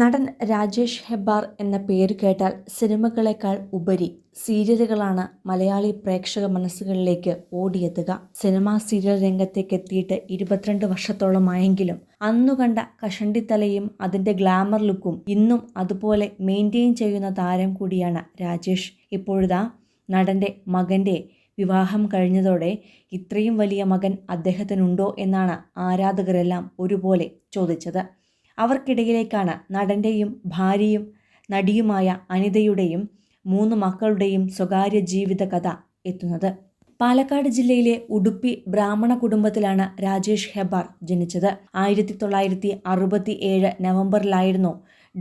നടൻ രാജേഷ് ഹെബ്ബാർ എന്ന പേര് കേട്ടാൽ സിനിമകളെക്കാൾ ഉപരി സീരിയലുകളാണ് മലയാളി പ്രേക്ഷക മനസ്സുകളിലേക്ക് ഓടിയെത്തുക. സിനിമാ സീരിയൽ രംഗത്തേക്ക് എത്തിയിട്ട് ഇരുപത്തിരണ്ട് വർഷത്തോളമായെങ്കിലും അന്നു കണ്ട കഷണ്ടിത്തലയും അതിന്റെ ഗ്ലാമർ ലുക്കും ഇന്നും അതുപോലെ മെയിന്റെയിൻ ചെയ്യുന്ന താരം കൂടിയാണ് രാജേഷ്. ഇപ്പോഴിതാ നടന്റെ മകന്റെ വിവാഹം കഴിഞ്ഞതോടെ ഇത്രയും വലിയ മകൻ അദ്ദേഹത്തിനുണ്ടോ എന്നാണ് ആരാധകരെല്ലാം ഒരുപോലെ ചോദിച്ചത്. അവർക്കിടയിലേക്കാണ് നടന്റെയും ഭാര്യയും നടിയുമായ അനിതയുടെയും മൂന്ന് മക്കളുടെയും സ്വകാര്യ ജീവിത കഥ എത്തുന്നത്. പാലക്കാട് ജില്ലയിലെ ഉടുപ്പി ബ്രാഹ്മണ കുടുംബത്തിലാണ് രാജേഷ് ഹെബാർ ജനിച്ചത്. ആയിരത്തി തൊള്ളായിരത്തി അറുപത്തി ഏഴ് നവംബറിലായിരുന്നു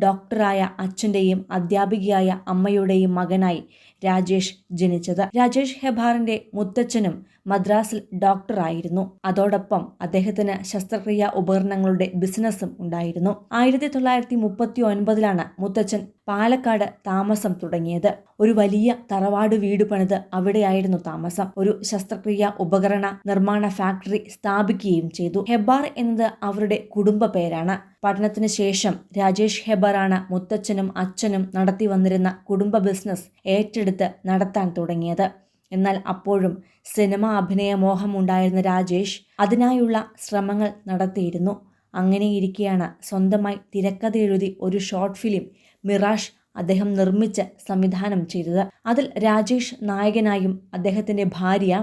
ഡോക്ടറായ അച്ഛന്റെയും അധ്യാപികയായ അമ്മയുടെയും മകനായി രാജേഷ് ജനിച്ചത്. രാജേഷ് ഹെബാറിന്റെ മുത്തച്ഛനും മദ്രാസിൽ ഡോക്ടറായിരുന്നു. അതോടൊപ്പം അദ്ദേഹത്തിന് ശസ്ത്രക്രിയാ ഉപകരണങ്ങളുടെ ബിസിനസ്സും ഉണ്ടായിരുന്നു. ആയിരത്തി തൊള്ളായിരത്തി മുപ്പത്തി ഒൻപതിലാണ് മുത്തച്ഛൻ പാലക്കാട് താമസം തുടങ്ങിയത്. ഒരു വലിയ തറവാട് വീട് പണിത് അവിടെയായിരുന്നു താമസം. ഒരു ശസ്ത്രക്രിയാ ഉപകരണ നിർമ്മാണ ഫാക്ടറി സ്ഥാപിക്കുകയും ചെയ്തു. ഹെബാർ എന്നത് അവരുടെ കുടുംബ പേരാണ്. പഠനത്തിന് ശേഷം രാജേഷ് ഹെബാറാണ് മുത്തച്ഛനും അച്ഛനും നടത്തി വന്നിരുന്ന കുടുംബ ബിസിനസ് ഏറ്റെടുത്ത് നടത്താൻ തുടങ്ങിയത്. എന്നാൽ അപ്പോഴും സിനിമ അഭിനയ മോഹം ഉണ്ടായിരുന്ന രാജേഷ് അതിനായുള്ള ശ്രമങ്ങൾ നടത്തിയിരുന്നു. അങ്ങനെയിരിക്കെയാണ് സ്വന്തമായി തിരക്കഥ എഴുതി ഒരു ഷോർട്ട് ഫിലിം മിറാഷ് അദ്ദേഹം നിർമ്മിച്ച് സംവിധാനം ചെയ്തത്. അതിൽ രാജേഷ് നായകനായും അദ്ദേഹത്തിന്റെ ഭാര്യ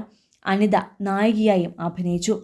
അനിത നായികയായും അഭിനയിച്ചു.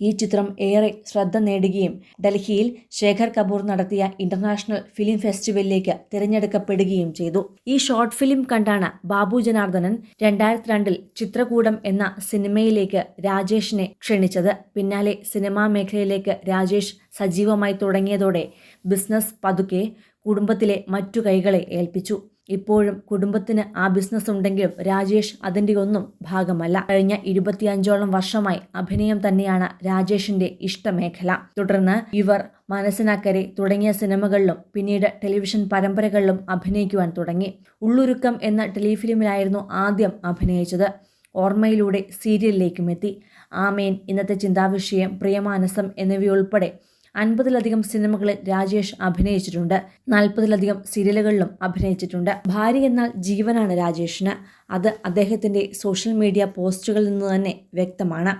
ഈ ചിത്രം ഏറെ ശ്രദ്ധ നേടുകയും ഡൽഹിയിൽ ശേഖർ കപൂർ നടത്തിയ ഇന്റർനാഷണൽ ഫിലിം ഫെസ്റ്റിവലിലേക്ക് തിരഞ്ഞെടുക്കപ്പെടുകയും ചെയ്തു. ഈ ഷോർട്ട് ഫിലിം കണ്ടാണ് ബാബു ജനാർദ്ദനൻ രണ്ടായിരത്തി രണ്ടിൽ ചിത്രകൂടം എന്ന സിനിമയിലേക്ക് രാജേഷിനെ ക്ഷണിച്ചത്. പിന്നാലെ സിനിമാ മേഖലയിലേക്ക് രാജേഷ് സജീവമായി തുടങ്ങിയതോടെ ബിസിനസ് പതുക്കെ കുടുംബത്തിലെ മറ്റു കൈകളെ ഏൽപ്പിച്ചു. ഇപ്പോഴും കുടുംബത്തിന് ആ ബിസിനസ് ഉണ്ടെങ്കിലും രാജേഷ് അതിന്റെ ഒന്നും ഭാഗമല്ല. കഴിഞ്ഞ ഇരുപത്തിയഞ്ചോളം വർഷമായി അഭിനയം തന്നെയാണ് രാജേഷിന്റെ ഇഷ്ടമേഖല. തുടർന്ന് ഇവർ മനസ്സിനാക്കരെ തുടങ്ങിയ സിനിമകളിലും പിന്നീട് ടെലിവിഷൻ പരമ്പരകളിലും അഭിനയിക്കുവാൻ തുടങ്ങി. ഉള്ളുരുക്കം എന്ന ടെലിഫിലിമിലായിരുന്നു ആദ്യം അഭിനയിച്ചത്. ഓർമ്മയിലൂടെ സീരിയലിലേക്കും എത്തി. ആമേൻ ഇന്നത്തെ ചിന്താവിഷയം പ്രിയമാനസം എന്നിവയുൾപ്പെടെ അൻപതിലധികം സിനിമകളിൽ രാജേഷ് അഭിനയിച്ചിട്ടുണ്ട്. നാൽപ്പതിലധികം സീരിയലുകളിലും അഭിനയിച്ചിട്ടുണ്ട്. ഭാര്യ എന്നാൽ ജീവനാണ് രാജേഷിന്. അത് അദ്ദേഹത്തിന്റെ സോഷ്യൽ മീഡിയ പോസ്റ്റുകളിൽ നിന്ന് തന്നെ വ്യക്തമാണ്.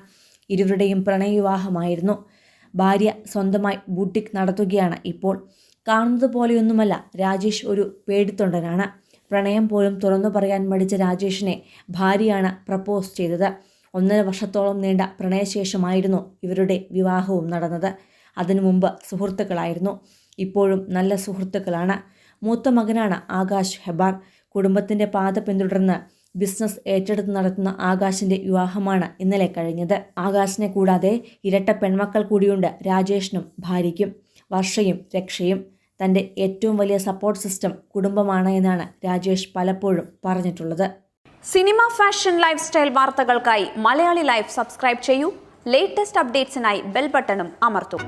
ഇരുവരുടെയും പ്രണയവിവാഹമായിരുന്നു. ഭാര്യ സ്വന്തമായി ബൂട്ടിക് നടത്തുകയാണ് ഇപ്പോൾ. കാണുന്നത് പോലെയൊന്നുമല്ല രാജേഷ് ഒരു പേടിത്തൊണ്ടനാണ്. പ്രണയം പോലും തുറന്നു പറയാൻ മടിച്ച രാജേഷിനെ ഭാര്യയാണ് പ്രപ്പോസ് ചെയ്തത്. ഒന്നര വർഷത്തോളം നീണ്ട പ്രണയശേഷമായിരുന്നു ഇവരുടെ വിവാഹവും നടന്നത്. അതിനു മുമ്പ് സുഹൃത്തുക്കളായിരുന്നു. ഇപ്പോഴും നല്ല സുഹൃത്തുക്കളാണ്. മൂത്ത മകനാണ് ആകാശ് ഹെബാർ. കുടുംബത്തിന്റെ പാത പിന്തുടർന്ന് ബിസിനസ് ഏറ്റെടുത്ത് നടത്തുന്ന ആകാശിന്റെ വിവാഹമാണ് ഇന്നലെ കഴിഞ്ഞത്. ആകാശിനെ കൂടാതെ ഇരട്ട പെൺമക്കൾ കൂടിയുണ്ട് രാജേഷിനും ഭാര്യയ്ക്കും വർഷയും രക്ഷയും. തന്റെ ഏറ്റവും വലിയ സപ്പോർട്ട് സിസ്റ്റം കുടുംബമാണ് എന്നാണ് രാജേഷ് പലപ്പോഴും പറഞ്ഞിട്ടുള്ളത്. സിനിമ ഫാഷൻ ലൈഫ് സ്റ്റൈൽ വാർത്തകൾക്കായി മലയാളി ലൈഫ് സബ്സ്ക്രൈബ് ചെയ്യൂ. ലേറ്റസ്റ്റ് അപ്ഡേറ്റ്സിനായി ബെൽ ബട്ടണും അമർത്തും.